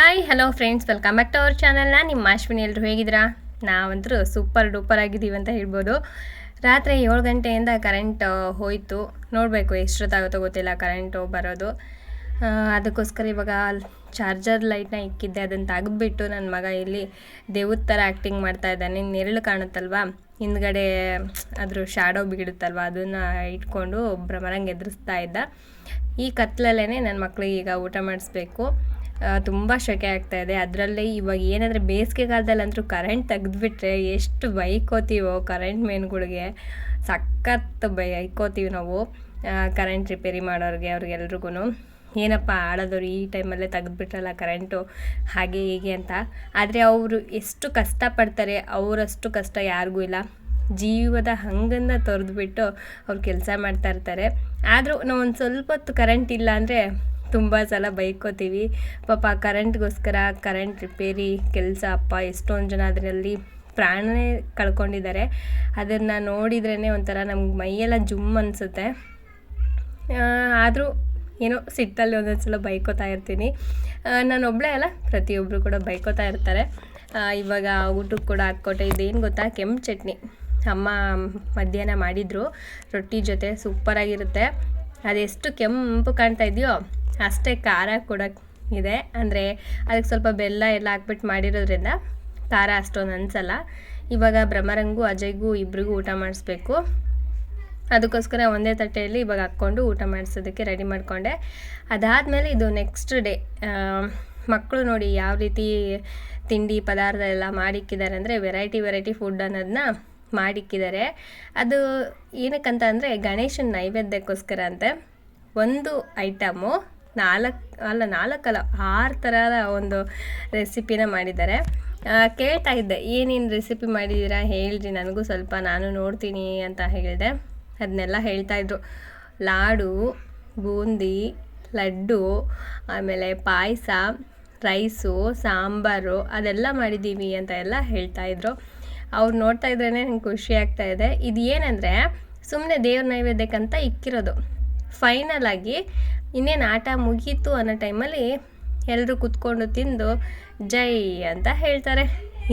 Hi hello friends welcome back to our ಚಾನಲ್ನ ನಿಮ್ಮ ಅಶ್ವಿನಿ. ಎಲ್ಲರೂ ಹೇಗಿದ್ದೀರಾ? ನಾವಂತರೂ ಸೂಪರ್ ಡೂಪರ್ ಆಗಿದ್ದೀವಿ ಅಂತ ಹೇಳ್ಬೋದು. ರಾತ್ರಿ ಏಳು ಗಂಟೆಯಿಂದ ಕರೆಂಟ್ ಹೋಯಿತು. ನೋಡಬೇಕು ಎಷ್ಟೊತ್ತಾಗುತ್ತೋ ಗೊತ್ತಿಲ್ಲ ಕರೆಂಟು ಬರೋದು. ಅದಕ್ಕೋಸ್ಕರ ಇವಾಗ ಚಾರ್ಜರ್ ಲೈಟ್ನ ಇಕ್ಕಿದ್ದೆ. ಅದನ್ನು ತೆಗೆದುಬಿಟ್ಟು ನನ್ನ ಮಗ ಇಲ್ಲಿ ದೇವದ ಥರ ಆ್ಯಕ್ಟಿಂಗ್ ಮಾಡ್ತಾ ಇದ್ದಾನೆ. ನೆರಳು ಕಾಣುತ್ತಲ್ವಾ? ಹಿಂದ್ಗಡೆ ಅದ್ರ ಶ್ಯಾಡೋ ಬಿಡುತ್ತಲ್ವ ಅದನ್ನು ಇಟ್ಕೊಂಡು ಭ್ರಮರಂಗೆ ಎದುರಿಸ್ತಾ ಇದ್ದ. ಈ ಕತ್ಲಲ್ಲೇ ನನ್ನ ಮಕ್ಕಳಿಗೆ ಈಗ ಊಟ ಮಾಡಿಸ್ಬೇಕು. ತುಂಬ ಶೆಕೆ ಆಗ್ತಾ ಇದೆ. ಅದರಲ್ಲೇ ಇವಾಗ ಏನಂದರೆ ಬೇಸಿಗೆ ಕಾಲದಲ್ಲಂತೂ ಕರೆಂಟ್ ತೆಗೆದುಬಿಟ್ರೆ ಎಷ್ಟು ಬೈಕೋತೀವೋ ಕರೆಂಟ್ ಮೇನ್ಗಳಿಗೆ ಸಖತ್ ಬೈಕೋತೀವಿ ನಾವು ಕರೆಂಟ್ ರಿಪೇರಿ ಮಾಡೋರಿಗೆ ಅವ್ರಿಗೆಲ್ರಿಗೂ ಏನಪ್ಪ ಆಡೋದವ್ರು ಈ ಟೈಮಲ್ಲೇ ತೆಗೆದುಬಿಟ್ರಲ್ಲ ಕರೆಂಟು ಹಾಗೆ ಹೀಗೆ ಅಂತ. ಆದರೆ ಅವರು ಎಷ್ಟು ಕಷ್ಟಪಡ್ತಾರೆ, ಅವರಷ್ಟು ಕಷ್ಟ ಯಾರಿಗೂ ಇಲ್ಲ. ಜೀವದ ಹಂಗನ್ನು ತೊರೆದ್ಬಿಟ್ಟು ಅವ್ರು ಕೆಲಸ ಮಾಡ್ತಾ ಇರ್ತಾರೆ. ಆದರೂ ನಾವು ಒಂದು ಸ್ವಲ್ಪ ಹೊತ್ತು ಕರೆಂಟ್ ಇಲ್ಲ ಅಂದರೆ ತುಂಬ ಸಲ ಬೈಕೋತೀವಿ. ಪಾಪ ಕರೆಂಟ್ಗೋಸ್ಕರ ಕರೆಂಟ್ ರಿಪೇರಿ ಕೆಲಸ ಅಪ್ಪ ಎಷ್ಟೊಂದು ಜನ ಅದರಲ್ಲಿ ಪ್ರಾಣನೇ ಕಳ್ಕೊಂಡಿದ್ದಾರೆ. ಅದನ್ನು ನೋಡಿದ್ರೇ ಒಂಥರ ನಮ್ಗೆ ಮೈಯೆಲ್ಲ ಜುಮ್ ಅನಿಸುತ್ತೆ. ಆದರೂ ಏನೋ ಸಿಟ್ಟಲ್ಲಿ ಒಂದೊಂದು ಸಲ ಬೈಕೋತಾ ಇರ್ತೀನಿ. ನಾನು ಒಬ್ಬಳೇ ಅಲ್ಲ ಪ್ರತಿಯೊಬ್ಬರು ಕೂಡ ಬೈಕೋತಾ ಇರ್ತಾರೆ. ಇವಾಗ ಊಟಕ್ಕೆ ಕೂಡ ಹಾಕ್ಕೊಟ್ಟೆ. ಇದೇನು ಗೊತ್ತಾ? ಕೆಂಪು ಚಟ್ನಿ. ಅಮ್ಮ ಮಧ್ಯಾಹ್ನ ಮಾಡಿದರು. ರೊಟ್ಟಿ ಜೊತೆ ಸೂಪರಾಗಿರುತ್ತೆ. ಅದೆಷ್ಟು ಕೆಂಪು ಕಾಣ್ತಾ ಇದೆಯೋ ಅಷ್ಟೇ ಖಾರ ಕೂಡ ಇದೆ. ಅಂದರೆ ಅದಕ್ಕೆ ಸ್ವಲ್ಪ ಬೆಲ್ಲ ಎಲ್ಲ ಹಾಕ್ಬಿಟ್ಟು ಮಾಡಿರೋದ್ರಿಂದ ಖಾರ ಅಷ್ಟೊಂದು ಅನಿಸಲ್ಲ. ಇವಾಗ ಭ್ರಮರಂಗೂ ಅಜಯ್ಗೂ ಇಬ್ರಿಗೂ ಊಟ ಮಾಡಿಸ್ಬೇಕು. ಅದಕ್ಕೋಸ್ಕರ ಒಂದೇ ತಟ್ಟೆಯಲ್ಲಿ ಇವಾಗ ಹಾಕ್ಕೊಂಡು ಊಟ ಮಾಡಿಸೋದಕ್ಕೆ ರೆಡಿ ಮಾಡಿಕೊಂಡೆ. ಅದಾದಮೇಲೆ ಇದು ನೆಕ್ಸ್ಟ್ ಡೇ ಮಕ್ಕಳು ನೋಡಿ ಯಾವ ರೀತಿ ತಿಂಡಿ ಪದಾರ್ಥ ಎಲ್ಲ ಮಾಡಿಕ್ಕಿದ್ದಾರೆ ಅಂದರೆ ವೆರೈಟಿ ವೆರೈಟಿ ಫುಡ್ ಅನ್ನೋದನ್ನ ಮಾಡಿಕ್ಕಿದ್ದಾರೆ. ಅದು ಏನಕ್ಕಂತ ಅಂದರೆ ಗಣೇಶನ ನೈವೇದ್ಯಕ್ಕೋಸ್ಕರ ಅಂತೆ. ಒಂದು ಐಟಮು ನಾಲ್ಕು, ಅಲ್ಲ ನಾಲ್ಕಲ್ಲ, ಆರು ಥರದ ಒಂದು ರೆಸಿಪಿನ ಮಾಡಿದ್ದಾರೆ. ಕೇಳ್ತಾ ಇದ್ದೆ, ಏನೇನು ರೆಸಿಪಿ ಮಾಡಿದ್ದೀರಾ ಹೇಳ್ರಿ, ನನಗೂ ಸ್ವಲ್ಪ ನಾನು ನೋಡ್ತೀನಿ ಅಂತ ಹೇಳಿದೆ. ಅದನ್ನೆಲ್ಲ ಹೇಳ್ತಾಯಿದ್ರು ಲಾಡು, ಬೂಂದಿ, ಲಡ್ಡು, ಆಮೇಲೆ ಪಾಯಸ, ರೈಸು, ಸಾಂಬಾರು, ಅದೆಲ್ಲ ಮಾಡಿದ್ದೀವಿ ಅಂತ ಎಲ್ಲ ಹೇಳ್ತಾಯಿದ್ರು ಅವ್ರು ನೋಡ್ತಾ ಇದ್ರೇ ನಂಗೆ ಖುಷಿ ಆಗ್ತಾ ಇದೆ. ಇದು ಏನಂದರೆ ಸುಮ್ಮನೆ ದೇವ್ರ ನೈವೇದ್ಯಕ್ಕಂತ ಇಕ್ಕಿರೋದು. ಫೈನಲ್ ಆಗಿ ಇನ್ನೇನು ಆಟ ಮುಗೀತು ಅನ್ನೋ ಟೈಮಲ್ಲಿ ಎಲ್ಲರೂ ಕುತ್ಕೊಂಡು ತಿಂದು ಜೈ ಅಂತ ಹೇಳ್ತಾರೆ.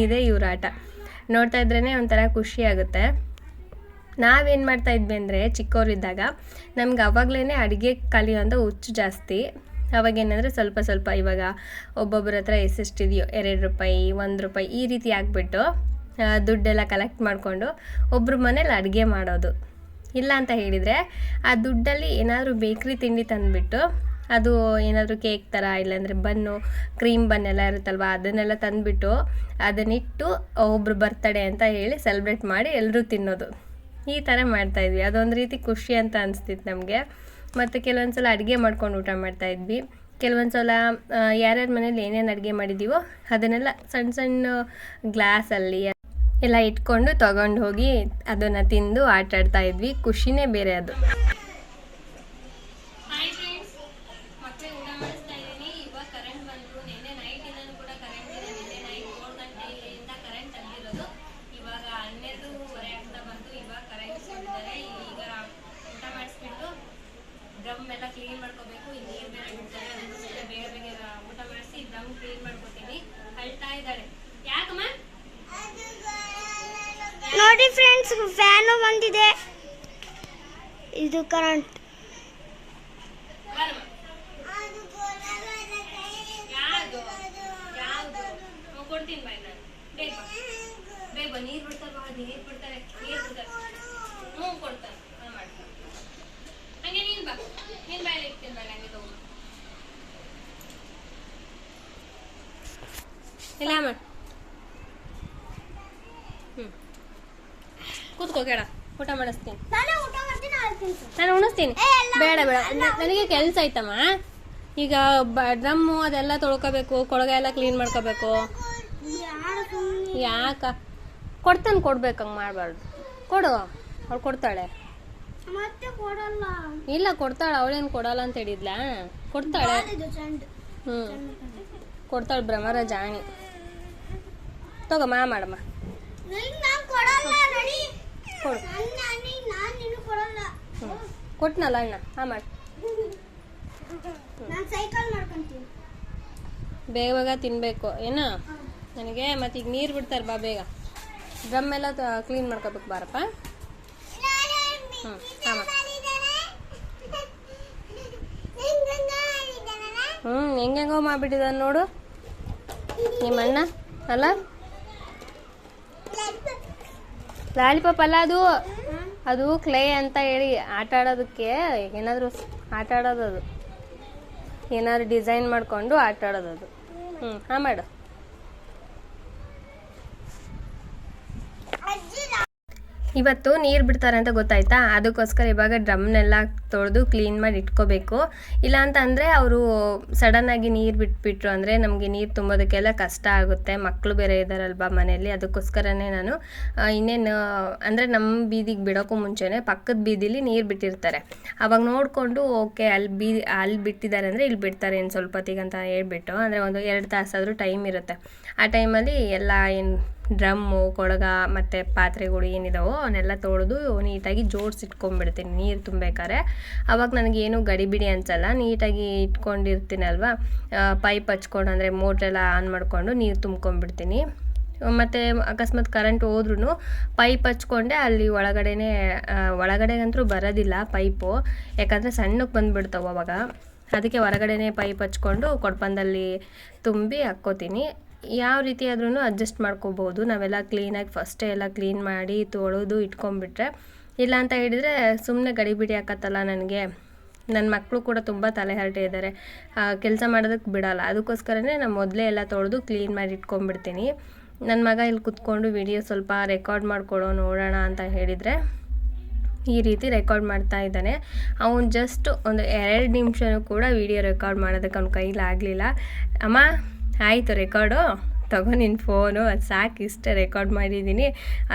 ಇದೇ ಇವ್ರ ಆಟ. ನೋಡ್ತಾ ಇದ್ರೇ ಒಂಥರ ಖುಷಿ ಆಗುತ್ತೆ. ನಾವೇನು ಮಾಡ್ತಾ ಇದ್ವಿ ಅಂದರೆ ಚಿಕ್ಕವರಿದ್ದಾಗ ನಮ್ಗೆ ಅವಾಗಲೇ ಅಡುಗೆ ಕಲಿಯೋಂಥ ಹುಚ್ಚು ಜಾಸ್ತಿ. ಅವಾಗೇನಂದರೆ ಸ್ವಲ್ಪ ಸ್ವಲ್ಪ ಇವಾಗ ಒಬ್ಬೊಬ್ಬರ ಹತ್ರ ಎಷ್ಟೆಷ್ಟಿದೆಯೋ ಎರಡು ರೂಪಾಯಿ, ಒಂದು ರೂಪಾಯಿ ಈ ರೀತಿ ಆಗಿಬಿಟ್ಟು ದುಡ್ಡೆಲ್ಲ ಕಲೆಕ್ಟ್ ಮಾಡಿಕೊಂಡು ಒಬ್ಬರ ಮನೇಲಿ ಅಡುಗೆ ಮಾಡೋದು. ಇಲ್ಲ ಅಂತ ಹೇಳಿದರೆ ಆ ದುಡ್ಡಲ್ಲಿ ಏನಾದರೂ ಬೇಕ್ರಿ ತಿಂಡಿ ತಂದುಬಿಟ್ಟು ಅದು ಏನಾದರೂ ಕೇಕ್ ಥರ ಇಲ್ಲಾಂದರೆ ಬನ್ನು, ಕ್ರೀಮ್ ಬನ್ ಎಲ್ಲ ಇರುತ್ತಲ್ವ, ಅದನ್ನೆಲ್ಲ ತಂದುಬಿಟ್ಟು ಅದನ್ನಿಟ್ಟು ಒಬ್ರು ಬರ್ತಡೆ ಅಂತ ಹೇಳಿ ಸೆಲೆಬ್ರೇಟ್ ಮಾಡಿ ಎಲ್ಲರೂ ತಿನ್ನೋದು. ಈ ಥರ ಮಾಡ್ತಾಯಿದ್ವಿ ಅದೊಂದು ರೀತಿ ಖುಷಿ ಅಂತ ಅನಿಸ್ತಿತ್ತು ನಮಗೆ. ಮತ್ತು ಕೆಲವೊಂದು ಸಲ ಅಡುಗೆ ಮಾಡ್ಕೊಂಡು ಊಟ ಮಾಡ್ತಾಯಿದ್ವಿ ಕೆಲವೊಂದು ಸಲ ಯಾರ್ಯಾರ ಮನೇಲಿ ಏನೇನು ಅಡುಗೆ ಮಾಡಿದ್ದೀವೋ ಅದನ್ನೆಲ್ಲ ಸಣ್ಣ ಸಣ್ಣ ಗ್ಲಾಸಲ್ಲಿ ಎಲ್ಲ ಇಟ್ಕೊಂಡು ತಗೊಂಡು ಹೋಗಿ ಅದನ್ನು ತಿಂದು ಆಟ ಆಡ್ತಾ ಇದ್ವಿ. ಖುಷಿನೇ ಬೇರೆ ಅದು. ಇವಾಗ ಕರೆಂಟ್ ಬಂತು ನಿನ್ನೆ ನೈಟಿಂದನೂ ಕೂಡ ಕರೆಂಟ್ ಇದೆ. ನಿನ್ನೆ ನೈಟ್ ಕರೆಂಟ್ ತಂದಿರೋದು ಇವಾಗ ಹನ್ನೆರಡೂವರೆ ಆಗ್ತಾ ಬಂತು ಇವಾಗ ಕರೆಂಟ್ ಕೊಟ್ಟಿದ್ದಾರೆ ಈಗ ಊಟ ಮಾಡಿಸ್ಬಿಟ್ಟು ಡ್ರಮ್ ಎಲ್ಲ ಕ್ಲೀನ್ ಮಾಡ್ಕೋಬೇಕು ಈ ನೀರು ಬೇರೆ ಬಿಡ್ತಾರೆ ಅದಕ್ಕೋಸ್ಕರ ಬೇಗ ಬೇಗ ಊಟ ಮಾಡಿಸಿ ಡ್ರಮ್ ಕ್ಲೀನ್ ಮಾಡ್ಕೋತೀನಿ ಅಳ್ತಾ ಇದ್ದಾಳೆ ಯಾಕಮ್ಮ ನೋಡಿ ಫ್ರೆಂಡ್ಸ್ ಫ್ಯಾನು ಬಂದಿದೆ ಇದು ಕರೆಂಟ್ ಬಾರಮ್ಮ ಯಾವುದು ಯಾವುದು ಹ್ಞೂ, ಕೊಡ್ತೀನಿ ಬಾಯ್ ನಾನು ಬೇಗ ಬಾ. ಬೇಗ ಬಾ, ನೀರ್ ಬಿಡ್ತಾರೆ ಬಾ ನೀರ್ ಬಿಡ್ತಾರೆ ನೀರ್ ಬಿಡ್ತಾರೆ ಹ್ಞೂ ಕೊಡ್ತಾರೆ ಹಾಂ ಮಾಡ್ತಾರೆ ಹಂಗೆ ನೀನ್ ಬಾ ನೀನ್ ಬಾಯಲ್ಲಿ ಇಡ್ತೀನಿ ಬಾಯ್ ಹಂಗೆ ತಗೋ. ಇಲ್ಲ ಮಾಡ್ ಹ್ಞೂ ಕೂತ್ಕೋ ಕೇಳ. ಊಟ ಮಾಡಿಸ್ತೀನಿ. ನಾನೇ ಉಣಿಸ್ತೀನಿ. ಬೇಡ ಬೇಡ. ನನಗೆ ಕೆಲಸ ಐತಮ್ಮ ಈಗ ಡ್ರಮ್ಮು ಅದೆಲ್ಲ ತೊಳ್ಕೋಬೇಕು ಕೊಳಗ ಎಲ್ಲ ಕ್ಲೀನ್ ಮಾಡ್ಕೋಬೇಕು. ಯಾಕ? ಕೊಡ್ತಾನೆ ಕೊಡ್ಬೇಕು ಹಂಗೆ ಮಾಡಬಾರ್ದು. ಕೊಡು. ಅವಳು ಕೊಡ್ತಾಳೆ. ಇಲ್ಲ ಕೊಡ್ತಾಳೆ. ಅವಳೇನು ಕೊಡಲ್ಲ ಅಂತ ಹೇಳಿದ್ಲಾ? ಕೊಡ್ತಾಳೆ. ಹ್ಞೂ ಕೊಡ್ತಾಳೆ ಬ್ರಹ್ಮರ ಜಾಣಿ ತಗೋ ಮಾ ಮಾಡಮ್ಮ. ಕೊಡು. ಕೊಟ್ನಲ್ಲ ಅಣ್ಣ ಹಾಂ ಮಾಡಿ. ಬೇಗ ಬೇಗ ತಿನ್ಬೇಕು ಏನ? ನನಗೆ ಮತ್ತೆ ಈಗ ನೀರು ಬಿಡ್ತಾರೆ ಬಾ ಬೇಗ. ಡ್ರಮ್ ಎಲ್ಲ ಕ್ಲೀನ್ ಮಾಡ್ಕೋಬೇಕು ಬಾರಪ್ಪ. ಹ್ಞೂ ಹಾಂ ಹ್ಞೂ ಹೆಂಗೆಂಗೋ ಮಾಡಿಬಿಟ್ಟಿದ್ದಾನೆ ನೋಡು. ನಿಮ್ಮ ಅಣ್ಣ ಅಲ್ಲ? ಲಾಲಿಪಾಪ್ ಅಲ್ಲ ಅದು? ಅದು ಕ್ಲೇ ಅಂತ ಹೇಳಿ ಆಟ ಆಡೋದಕ್ಕೆ ಏನಾದರೂ ಆಟ ಆಡೋದು ಅದು. ಏನಾದ್ರು ಡಿಸೈನ್ ಮಾಡಿಕೊಂಡು ಆಟ ಆಡೋದು ಅದು. ಹ್ಞೂ ಹಾಂ ಮಾಡು. ಇವತ್ತು ನೀರು ಬಿಡ್ತಾರೆ ಅಂತ ಗೊತ್ತಾಯ್ತಾ? ಅದಕ್ಕೋಸ್ಕರ ಇವಾಗ ಡ್ರಮ್ನೆಲ್ಲ ತೊಳೆದು ಕ್ಲೀನ್ ಮಾಡಿ ಇಟ್ಕೋಬೇಕು. ಇಲ್ಲ ಅಂತ ಅಂದರೆ ಅವರು ಸಡನ್ನಾಗಿ ನೀರು ಬಿಟ್ಬಿಟ್ರು ಅಂದರೆ ನಮಗೆ ನೀರು ತುಂಬೋದಕ್ಕೆಲ್ಲ ಕಷ್ಟ ಆಗುತ್ತೆ. ಮಕ್ಕಳು ಬೇರೆ ಇದ್ದಾರಲ್ವ ಮನೆಯಲ್ಲಿ? ಅದಕ್ಕೋಸ್ಕರನೇ ನಾನು ಇನ್ನೇನು, ಅಂದರೆ ನಮ್ಮ ಬೀದಿಗೆ ಬಿಡೋಕ್ಕೂ ಮುಂಚೆನೇ ಪಕ್ಕದ ಬೀದಿಲಿ ನೀರು ಬಿಟ್ಟಿರ್ತಾರೆ. ಅವಾಗ ನೋಡಿಕೊಂಡು, ಓಕೆ ಅಲ್ಲಿ ಬೀ ಅಲ್ಲಿ ಬಿಟ್ಟಿದ್ದಾರೆ ಅಂದರೆ ಇಲ್ಲಿ ಬಿಡ್ತಾರೆ ಏನು ಸ್ವಲ್ಪ ಹೊತ್ತಿಗೆ ಅಂತ ಹೇಳ್ಬಿಟ್ಟು. ಅಂದರೆ ಒಂದು ಎರಡು ತಾಸಾದರೂ ಟೈಮ್ ಇರುತ್ತೆ. ಆ ಟೈಮಲ್ಲಿ ಎಲ್ಲ ಏನು ಡ್ರಮ್ಮು ಕೊಳಗ ಮತ್ತು ಪಾತ್ರೆಗಳು ಏನಿದಾವೋ ಅವನ್ನೆಲ್ಲ ತೊಳೆದು ನೀಟಾಗಿ ಜೋಡಿಸಿಟ್ಕೊಂಡ್ಬಿಡ್ತೀನಿ. ನೀರು ತುಂಬಬೇಕಾದ್ರೆ ಅವಾಗ ನನಗೇನು ಗಡಿಬಿಡಿ ಅನ್ಸಲ್ಲ ನೀಟಾಗಿ ಇಟ್ಕೊಂಡಿರ್ತೀನಲ್ವ? ಪೈಪ್ ಹಚ್ಕೊಂಡು ಅಂದರೆ ಮೋಟ್ರೆಲ್ಲ ಆನ್ ಮಾಡಿಕೊಂಡು ನೀರು ತುಂಬ್ಕೊಂಡ್ಬಿಡ್ತೀನಿ. ಮತ್ತು ಅಕಸ್ಮಾತ್ ಕರೆಂಟ್ ಹೋದ್ರೂ ಪೈಪ್ ಹಚ್ಕೊಂಡೆ ಅಲ್ಲಿ ಒಳಗಡೆನೇ ಒಳಗಡೆ ಒಳಗಡೆಗಂತೂ ಬರೋದಿಲ್ಲ ಪೈಪು. ಯಾಕಂದರೆ ಸಣ್ಣಕ್ಕೆ ಬಂದುಬಿಡ್ತಾವೆ ಅವಾಗ. ಅದಕ್ಕೆ ಹೊರಗಡೆನೇ ಪೈಪ್ ಹಚ್ಕೊಂಡು ಕೊಡಪಂದಲ್ಲಿ ತುಂಬಿ ಹಾಕ್ಕೋತೀನಿ. ಯಾವ ರೀತಿ ಆದ್ರೂ ಅಡ್ಜಸ್ಟ್ ಮಾಡ್ಕೋಬೋದು. ನಾವೆಲ್ಲ ಕ್ಲೀನಾಗಿ ಫಸ್ಟೇ ಎಲ್ಲ ಕ್ಲೀನ್ ಮಾಡಿ ತೊಳೆದು ಇಟ್ಕೊಂಡ್ಬಿಟ್ರೆ, ಇಲ್ಲ ಅಂತ ಹೇಳಿದರೆ ಸುಮ್ಮನೆ ಗಡಿಬಿಡಿ ಹಾಕತ್ತಲ್ಲ ನನಗೆ. ನನ್ನ ಮಕ್ಕಳು ಕೂಡ ತುಂಬ ತಲೆಹರಟೆ ಇದ್ದಾರೆ ಕೆಲಸ ಮಾಡೋದಕ್ಕೆ ಬಿಡಲ್ಲ. ಅದಕ್ಕೋಸ್ಕರನೇ ನಾನು ಮೊದಲೇ ಎಲ್ಲ ತೊಳೆದು ಕ್ಲೀನ್ ಮಾಡಿ ಇಟ್ಕೊಂಡ್ಬಿಡ್ತೀನಿ. ನನ್ನ ಮಗ ಇಲ್ಲಿ ಕುತ್ಕೊಂಡು ವಿಡಿಯೋ ಸ್ವಲ್ಪ ರೆಕಾರ್ಡ್ ಮಾಡಿಕೊಡೋ ನೋಡೋಣ ಅಂತ ಹೇಳಿದರೆ ಈ ರೀತಿ ರೆಕಾರ್ಡ್ ಮಾಡ್ತಾ ಇದ್ದಾನೆ. ಅವನು ಜಸ್ಟ್ ಒಂದು ಎರಡು ನಿಮಿಷನೂ ಕೂಡ ವಿಡಿಯೋ ರೆಕಾರ್ಡ್ ಮಾಡೋದಕ್ಕೆ ಅವ್ನ ಕೈಲಾಗಲಿಲ್ಲ ಅಮ್ಮ ಆಯಿತು ರೆಕಾರ್ಡು. ತಗೋ ನಿನ್ನ ಫೋನು, ಅದು ಸಾಕು, ಇಷ್ಟೇ ರೆಕಾರ್ಡ್ ಮಾಡಿದ್ದೀನಿ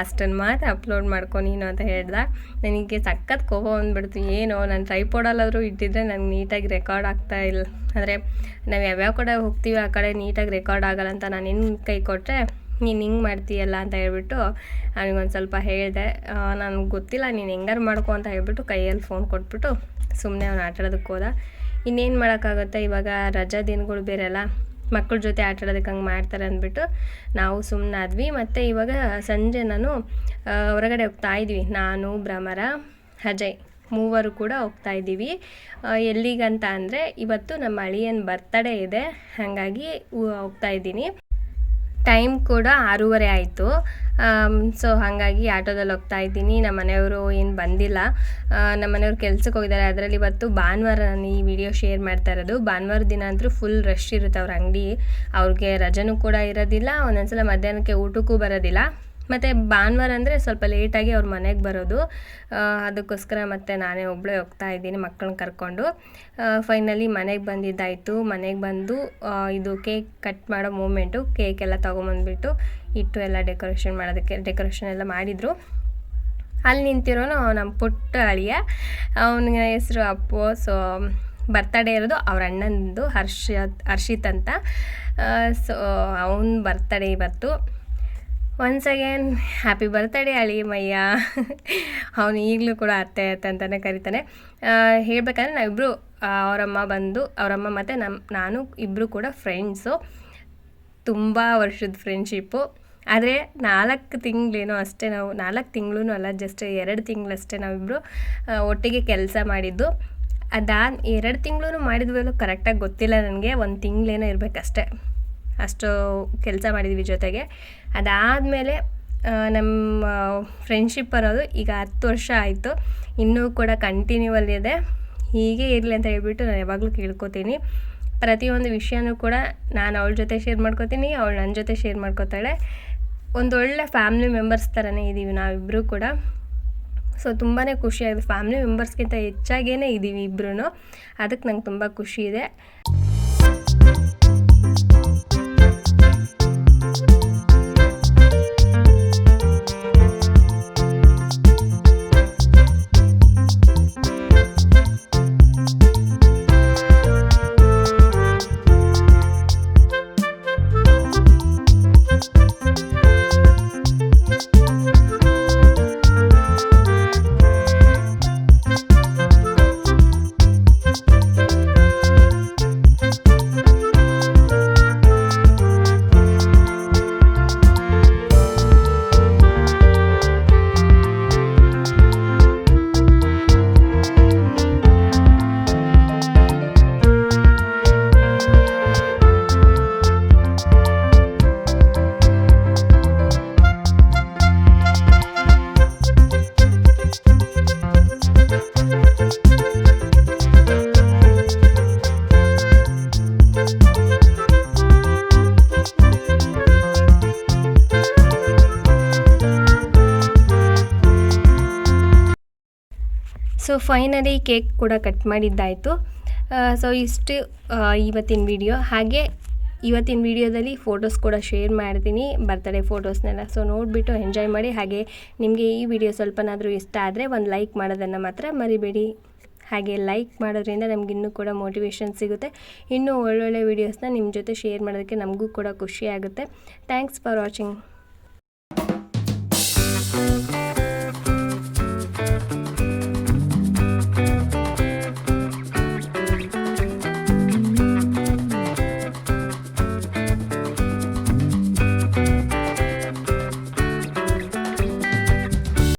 ಅಷ್ಟನ್ನು ಮಾತ್ರ ಅಪ್ಲೋಡ್ ಮಾಡ್ಕೊ ನೀನು ಅಂತ ಹೇಳ್ದೆ. ನನಗೆ ಸಖತ್ ಕೋಪ ಬಂದ್ಬಿಡ್ತು. ಏನು, ನಾನು ಟ್ರೈಪೋಡಲ್ಲಾದರೂ ಇಟ್ಟಿದ್ರೆ ನನಗೆ ನೀಟಾಗಿ ರೆಕಾರ್ಡ್ ಆಗ್ತಾ ಇಲ್ಲ ಅಂದರೆ ನಾವು ಯಾವ್ಯಾವ ಕಡೆ ಹೋಗ್ತೀವಿ ಆ ಕಡೆ ನೀಟಾಗಿ ರೆಕಾರ್ಡ್ ಆಗಲ್ಲ ಅಂತ ನಾನು ನಿನ್ನ ಕೈ ಕೊಟ್ಟರೆ ನೀನು ಹಿಂಗೆ ಮಾಡ್ತೀಯಲ್ಲ ಅಂತ ಹೇಳ್ಬಿಟ್ಟು ಅವನಿಗೊಂದು ಸ್ವಲ್ಪ ಹೇಳಿದೆ. ನನಗೆ ಗೊತ್ತಿಲ್ಲ, ನೀನು ಹೆಂಗಾರು ಮಾಡ್ಕೊ ಅಂತ ಹೇಳ್ಬಿಟ್ಟು ಕೈಯಲ್ಲಿ ಫೋನ್ ಕೊಟ್ಬಿಟ್ಟು ಸುಮ್ಮನೆ ಅವ್ನು ಆಟಾಡೋದಕ್ಕೆ ಹೋದ. ಇನ್ನೇನು ಮಾಡೋಕ್ಕಾಗುತ್ತೆ ಇವಾಗ ರಜಾ ದಿನಗಳು ಬೇರೆ ಅಲ್ಲ ಮಕ್ಕಳ ಜೊತೆ ಆಟ ಆಡೋದಕ್ಕೆ ಹಂಗೆ ಮಾಡ್ತಾರೆ ಅಂದ್ಬಿಟ್ಟು ನಾವು ಸುಮ್ಮನಾದ್ವಿ ಮತ್ತು ಇವಾಗ ಸಂಜೆ ನಾನು ಹೊರಗಡೆ ಹೋಗ್ತಾ ಇದ್ವಿ. ನಾನು, ಭ್ರಮರ, ಅಜಯ್ ಮೂವರು ಕೂಡ ಹೋಗ್ತಾ ಇದ್ದೀವಿ. ಎಲ್ಲಿಗಂತ ಅಂದರೆ ಇವತ್ತು ನಮ್ಮ ಅಳಿಯನ ಬರ್ತಡೇ ಇದೆ. ಹಾಗಾಗಿ ಹೋಗ್ತಾ ಇದ್ದೀನಿ. ಟೈಮ್ ಕೂಡ ಆರೂವರೆ ಆಯಿತು. ಸೊ ಹಾಗಾಗಿ ಆಟೋದಲ್ಲಿ ಹೋಗ್ತಾ ಇದ್ದೀನಿ. ನಮ್ಮ ಮನೆಯವರು ಏನು ಬಂದಿಲ್ಲ. ನಮ್ಮ ಮನೆಯವ್ರು ಕೆಲ್ಸಕ್ಕೆ ಹೋಗಿದ್ದಾರೆ. ಅದರಲ್ಲಿ ಇವತ್ತು ಭಾನುವಾರ ನಾನು ಈ ವಿಡಿಯೋ ಶೇರ್ ಮಾಡ್ತಾ ಇರೋದು. ಭಾನುವಾರ ದಿನ ಅಂತೂ ಫುಲ್ ರಶ್ ಇರುತ್ತೆ ಅವ್ರ ಅಂಗಡಿ. ಅವ್ರಿಗೆ ರಜನೂ ಕೂಡ ಇರೋದಿಲ್ಲ. ಒಂದೊಂದ್ಸಲ ಮಧ್ಯಾಹ್ನಕ್ಕೆ ಊಟಕ್ಕೂ ಬರೋದಿಲ್ಲ. ಮತ್ತು ಭಾನುವಾರ ಅಂದರೆ ಸ್ವಲ್ಪ ಲೇಟಾಗಿ ಅವ್ರ ಮನೆಗೆ ಬರೋದು. ಅದಕ್ಕೋಸ್ಕರ ಮತ್ತೆ ನಾನೇ ಒಬ್ಬಳೇ ಹೋಗ್ತಾ ಇದ್ದೀನಿ ಮಕ್ಕಳನ್ನ ಕರ್ಕೊಂಡು. ಫೈನಲಿ ಮನೆಗೆ ಬಂದಿದ್ದಾಯಿತು. ಮನೆಗೆ ಬಂದು ಇದು ಕೇಕ್ ಕಟ್ ಮಾಡೋ ಮೂಮೆಂಟು ಕೇಕ್ ಎಲ್ಲ ತೊಗೊಂಬಂದ್ಬಿಟ್ಟು ಇಟ್ಟು ಎಲ್ಲ ಡೆಕೋರೇಷನ್ ಮಾಡೋದಕ್ಕೆ ಡೆಕೋರೇಷನ್ ಎಲ್ಲ ಮಾಡಿದರು. ಅಲ್ಲಿ ನಿಂತಿರೋನು ನಮ್ಮ ಪುಟ್ಟ ಅಳಿಯ. ಅವನ ಹೆಸರು ಅಪ್ಪು. ಸೊ ಬರ್ತಡೇ ಇರೋದು ಅವ್ರ ಅಣ್ಣಂದು ಹರ್ಷ ಹರ್ಷಿತ್ ಅಂತ. ಸೊ ಅವನ ಬರ್ತಡೇ ಇವತ್ತು. ಒನ್ಸ್ ಅಗೇನ್ ಹ್ಯಾಪಿ ಬರ್ತಡೇ ಅಳಿ ಮಯ್ಯ ಅವನು ಈಗಲೂ ಕೂಡ ಅತ್ತೆ ಅತ್ತೆ ಅಂತಲೇ ಕರಿತಾನೆ. ಹೇಳಬೇಕಂದ್ರೆ ನಾವಿಬ್ಬರು ಅವರಮ್ಮ ಬಂದು, ಅವರಮ್ಮ ಮತ್ತು ನಮ್ಮ ನಾನು ಇಬ್ಬರು ಕೂಡ ಫ್ರೆಂಡ್ಸು ತುಂಬ ವರ್ಷದ ಫ್ರೆಂಡ್ಶಿಪ್ಪು ಆದರೆ ನಾಲ್ಕು ತಿಂಗಳೇನೋ ಅಷ್ಟೇ ನಾವು, ನಾಲ್ಕು ತಿಂಗಳೂ ಅಲ್ಲ ಜಸ್ಟ್ ಎರಡು ತಿಂಗಳಷ್ಟೇ ನಾವಿಬ್ಬರು ಒಟ್ಟಿಗೆ ಕೆಲಸ ಮಾಡಿದ್ದು. ಅದಾದ, ಎರಡು ತಿಂಗಳು ಮಾಡಿದ್ವಲ್ಲೂ ಕರೆಕ್ಟಾಗಿ ಗೊತ್ತಿಲ್ಲ ನನಗೆ, ಒಂದು ತಿಂಗಳೇನೋ ಇರಬೇಕಷ್ಟೆ. ಅಷ್ಟು ಕೆಲಸ ಮಾಡಿದ್ವಿ ಜೊತೆಗೆ. ಅದಾದಮೇಲೆ ನಮ್ಮ ಫ್ರೆಂಡ್ಶಿಪ್ ಅನ್ನೋದು ಈಗ ಹತ್ತು ವರ್ಷ ಆಯಿತು. ಇನ್ನೂ ಕೂಡ ಕಂಟಿನ್ಯೂ ಅಲ್ಲಿದೆ ಹೀಗೆ ಇರಲಿ ಅಂತ ಹೇಳ್ಬಿಟ್ಟು ನಾನು ಯಾವಾಗಲೂ ಕೇಳ್ಕೊತೀನಿ. ಪ್ರತಿಯೊಂದು ವಿಷಯನೂ ಕೂಡ ನಾನು ಅವಳ ಜೊತೆ ಶೇರ್ ಮಾಡ್ಕೊತೀನಿ, ಅವಳು ನನ್ನ ಜೊತೆ ಶೇರ್ ಮಾಡ್ಕೊತಾಳೆ. ಒಂದೊಳ್ಳೆ ಫ್ಯಾಮ್ಲಿ ಮೆಂಬರ್ಸ್ ಥರನೇ ಇದ್ದೀವಿ ನಾವಿಬ್ಬರೂ ಕೂಡ. ಸೊ ತುಂಬಾ ಖುಷಿಯಾಗಿದೆ ಫ್ಯಾಮ್ಲಿ ಮೆಂಬರ್ಸ್ಗಿಂತ ಹೆಚ್ಚಾಗೇ ಇದ್ದೀವಿ ಇಬ್ಬರೂ ಅದಕ್ಕೆ ನಂಗೆ ತುಂಬ ಖುಷಿ ಇದೆ. ಸೊ ಫೈನಲಿ ಕೇಕ್ ಕೂಡ ಕಟ್ ಮಾಡಿದ್ದಾಯಿತು. ಸೊ ಇಷ್ಟು ಇವತ್ತಿನ ವಿಡಿಯೋ ಹಾಗೆ, ಇವತ್ತಿನ ವಿಡಿಯೋದಲ್ಲಿ ಫೋಟೋಸ್ ಕೂಡ ಶೇರ್ ಮಾಡ್ತೀನಿ ಬರ್ತಡೇ ಫೋಟೋಸ್ನೆಲ್ಲ ಸೊ ನೋಡಿಬಿಟ್ಟು ಎಂಜಾಯ್ ಮಾಡಿ. ಹಾಗೆ, ನಿಮಗೆ ಈ ವಿಡಿಯೋ ಸ್ವಲ್ಪನಾದರೂ ಇಷ್ಟ ಆದರೆ ಒಂದು ಲೈಕ್ ಮಾಡೋದನ್ನು ಮಾತ್ರ ಮರಿಬೇಡಿ. ಹಾಗೆ ಲೈಕ್ ಮಾಡೋದ್ರಿಂದ ನಮ್ಗೆ ಇನ್ನೂ ಕೂಡ ಮೋಟಿವೇಶನ್ ಸಿಗುತ್ತೆ. ಇನ್ನೂ ಒಳ್ಳೊಳ್ಳೆ ವೀಡಿಯೋಸ್ನ ನಿಮ್ಮ ಜೊತೆ ಶೇರ್ ಮಾಡೋದಕ್ಕೆ ನಮಗೂ ಕೂಡ ಖುಷಿ ಆಗುತ್ತೆ. Thanks for watching